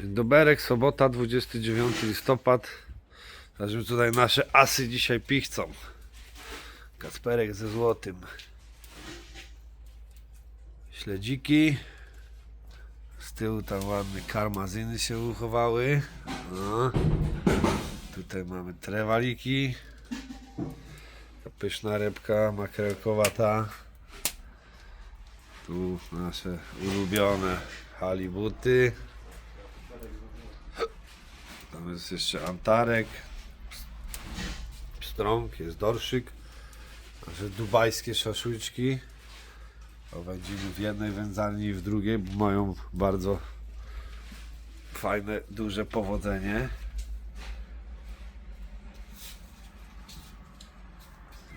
Doberek, sobota, 29 listopad. Zobaczmy tutaj nasze asy dzisiaj pichcą. Kasperek ze złotym. Śledziki. Z tyłu tam ładne karmazyny się uchowały. No. Tutaj mamy trewaliki. Taka Pyszna rybka, makrelkowata. Tu nasze ulubione halibuty. Jest jeszcze antarek. Strąg, jest dorszyk. Nasze dubajskie szaszłyczki. Wędzimy w jednej wędzarni i w drugiej, mają bardzo fajne, duże powodzenie.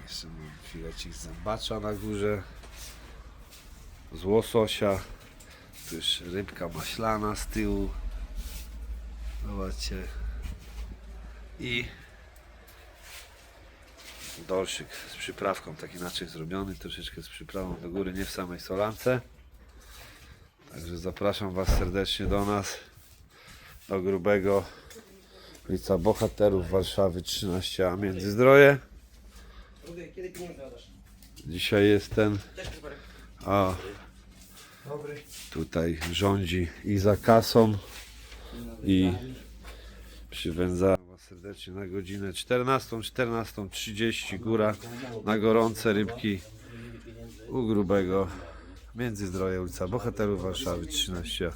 Jeszcze mam filecik zębacza na górze. Z łososia. Tu już rybka maślana z tyłu. Zobaczcie. I dorszyk z przyprawką, tak inaczej zrobiony, troszeczkę z przyprawą do góry, nie w samej solance. Także zapraszam Was serdecznie do nas, do grubego ulica Bohaterów Warszawy 13a Międzyzdroje. Dzisiaj jest ten, a tutaj rządzi i za kasą i przywędza Was serdecznie na godzinę 14, 14.30 góra na gorące rybki u grubego Międzyzdroje ulica Bohaterów Warszawy 13